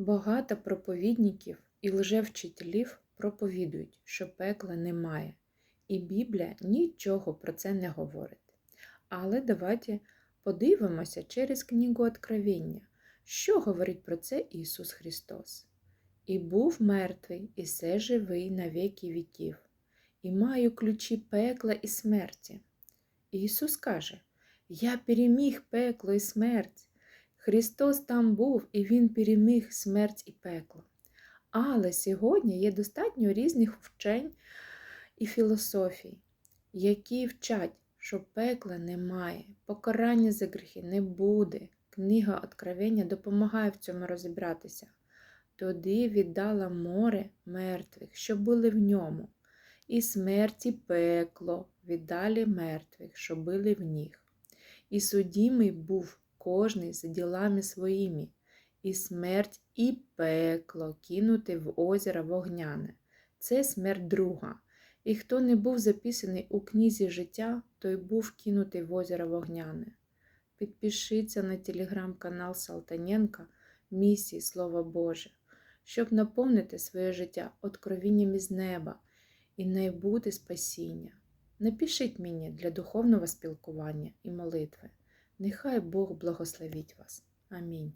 Багато проповідників і лжевчителів проповідують, що пекла немає, і Біблія нічого про це не говорить. Але давайте подивимося через книгу Откровення, що говорить про це Ісус Христос. І був мертвий, і се живий на віки віків, і маю ключі пекла і смерті. Ісус каже: Я переміг пекло і смерть. Христос там був і Він переміг смерть і пекло. Але сьогодні є достатньо різних вчень і філософій, які вчать, що пекла немає, покарання за гріхи не буде. Книга Откровення допомагає в цьому розібратися. Тоді віддала море мертвих, що були в ньому, і смерті пекло віддалі мертвих, що були в них. І судімий був кожний за ділами своїми, і смерть, і пекло кинути в озеро вогняне. Це смерть друга. І хто не був записаний у книзі життя, той був кинутий в озеро вогняне. Підпишіться на телеграм-канал Салтаненка Місії Слова Боже, щоб наповнити своє життя откровінням із неба і найбути спасіння. Напишіть мені для духовного спілкування і молитви. Нехай Бог благословить вас. Амінь.